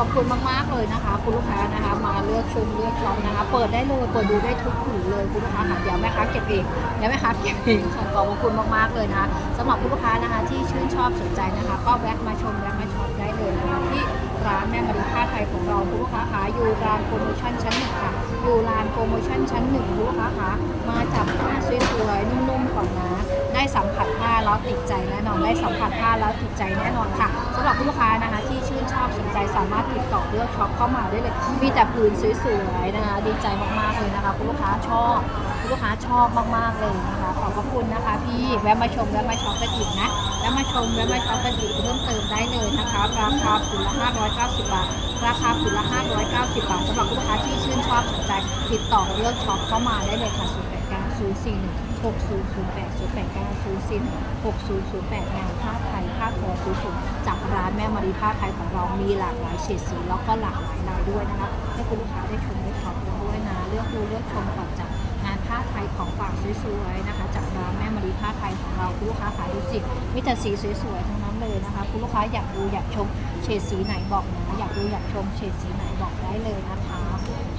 อบคุณมากๆเลยนะคะ คุณลูกค้านะคะมาเลือกชมเลือกชอปนะคะ เปิดได้เลยเปิดดูได้ทุกผืนเลยคุณลูกค้าค่ะเดี๋ยวแม่ค้าเก็บเองเดี๋ยวแม่ค้าเก็บเองค่ะขอบคุณมากๆเลยนะคะสำหรับคุณลูกค้านะคะที่ชื่นชอบสนใจนะคะ ก็แวะมาชมแวะมาช็อปได้เลยนะคะที่ร้านแม่มารีผ้าไทยของเราคุณลูกค้าคะอยู่ร้านโปรโมชั่นชั้นหนึ่งค่ะอยู่ร้านโปรโมชั่นชั้นหนึ่งคุณลูกค้าคะมาจับผ้าสวยๆนุ่มๆก่อนนะ ได้สัมผัสผ้าแล้วติดใจแน่นอนได้สัมผัสผ้าแล้ว ใจแน่นอนค่ะสำหรับผู้ลูกค้านะคะที่ชื่นชอบสนใจสามารถติดต่อเลือกช็อปเข้ามาได้เลยมีแต่ผืนสวยๆนะคะดีใจมากๆเลยนะคะผู้ลูกค้าชอบผู้ลูกค้าชอบมากๆเลยนะคะขอบพระคุณนะคะพี่แวะมาชมแวะมาช็อปกันอีกนะแวะมาชมแวะมาช็อปกันอีกเพิ่มเติมได้เลยนะคะราคาผืนละ590 บาทราคาผืนละ590 บาทสำหรับลูกค้าที่ชื่นชอบสนใจติดต่อเลือกช็อปเข้ามาได้เลยค่ะ089 041 6008 089 041 6008 งานผ้าไทยผ้าทอสวยๆจากร้านแม่มารีผ้าไทยของเรา มีหลากหลายเฉดสีแล้วก็หลากหลายลายด้วยนะคะให้คุณลูกค้าได้ชมได้ช็อปกันด้วยนะ เลือกดูเลือกชมก่อนจากงานผ้าไทยของฝากสวยๆนะคะ จากร้านแม่มารีผ้าไทยของเราคุณลูกค้าขายดูสิมีแต่สีสวยๆทั้งนั้นเลยนะคะ คุณลูกค้าอยากดูอยากชมเฉดสีไหนบอกนะอยากดูอยากชมเฉดสีไหนบอกได้เลยนะคะ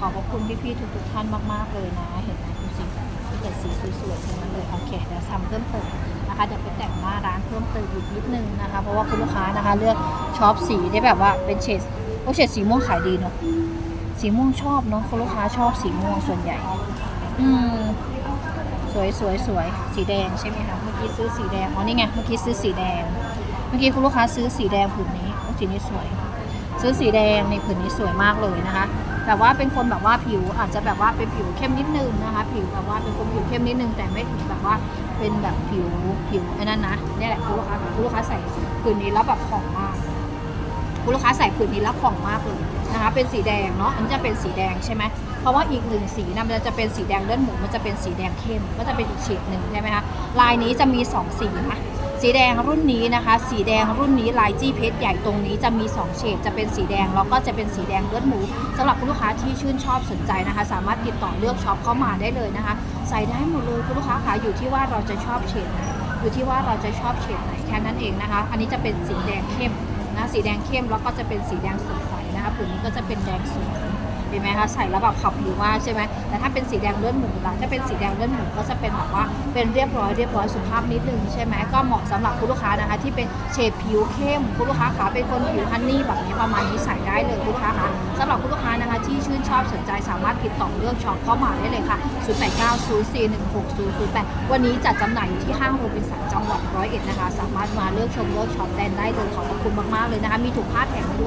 ขอบพระคุณพี่ๆทุกๆท่านมากๆเลยนะ เห็นไหมดูสิมีแต่สีสวยๆทั้งนั้นเลยโอเคเดี๋ยวทำเพิ่มเติมนะคะเดี๋ยวไปแต่งหน้าร้านเพิ่มเติมอีกนิดนึงนะคะ เพราะว่าคุณลูกค้านะคะ เลือกชอบสีได้แบบว่าเป็นเฉดโอ้เฉดสีม่วงขายดีเนาะสีม่วงชอบเนาะคุณลูกค้าชอบสีม่วงส่วนใหญ่ อืมสวยสวยสวยสีแดงใช่ไหมคะเมื่อกี้ซื้อสีแดงอ๋อนี่ไงเมื่อกี้ซื้อสีแดง เมื่อกี้คุณลูกค้าซื้อสีแดงผืนนี้โอ้สีนี้สวย ซื้อสีแดงในผืนนี้สวยมากเลยนะคะ แต่ว่าเป็นคนแบบว่าผิวอาจจะแบบว่าเป็นผิวเข้มนิดนึงนะคะ ผิวแบบว่าเป็นคนผิวเข้มนิดนึงแต่ไม่ถึงแบบว่าเป็นแบบผิวผิวไอ้นั่นนะเนี่ยแหละคุณลูกค้าคุณลูกค้าใส่ผืนนี้แล้วแบบของมากคุณลูกค้าใส่ผืนนี้แล้วของมากเลยนะคะ เป็นสีแดงเนาะอันจะเป็นสีแดงใช่ไหมเพราะว่าอีกหนึ่งสีนะมันจะเป็นสีแดงเลือดหมูมันจะเป็นสีแดงเข้มก็จะเป็นอีกเฉดหนึ่งใช่ไหมคะลายนี้จะมีสองสีนะ สีแดงรุ่นนี้นะคะ สีแดงรุ่นนี้ลายจี้เพชรใหญ่ตรงนี้จะมีสองเฉดจะเป็นสีแดงแล้วก็จะเป็นสีแดงเลือดหมูสำหรับคุณลูกค้าที่ชื่นชอบสนใจนะคะ สามารถติดต่อเลือกช็อปเข้ามาได้เลยนะคะ ใส่ได้หมดเลยคุณลูกค้าค่ะอยู่ที่ว่าเราจะชอบเฉดไหนอยู่ที่ว่าเราจะชอบเฉดไหนแค่นั้นเองนะคะ อันนี้จะเป็นสีแดงเข้มนะสีแดงเข้มแล้วก็จะเป็นสีแดงสดใสนะคะผืนนี้ก็จะเป็นแดงสวย เห็นไหมคะใส่แล้วแบบขับผิวมากใช่ไหมแต่ถ้าเป็นสีแดงเลือดหมูล่ะถ้าเป็นสีแดงเลือดหมูก็จะเป็นแบบว่าเป็นเรียบร้อยเรียบร้อยสุภาพนิดนึงใช่ไหมก็เหมาะสำหรับคุณลูกค้านะคะที่เป็นเฉดผิวเข้มคุณลูกค้าขาเป็นคนผิวฮันนี่แบบนี้ประมาณนี้ใส่ได้เลยคุณลูกค้าคะสำหรับคุณลูกค้านะคะที่ชื่นชอบสนใจสามารถติดต่อเลือกช็อปเข้ามาได้เลยค่ะ 0890416008 วันนี้จัดจำหน่ายอยู่ที่ห้างโรบินสันจังหวัดร้อยเอ็ดนะคะ สามารถมาเลือกชมเลือกช็อปแดนได้เลยขอบคุณมากๆเลยนะคะ มีถุงผ้าแถมด้วย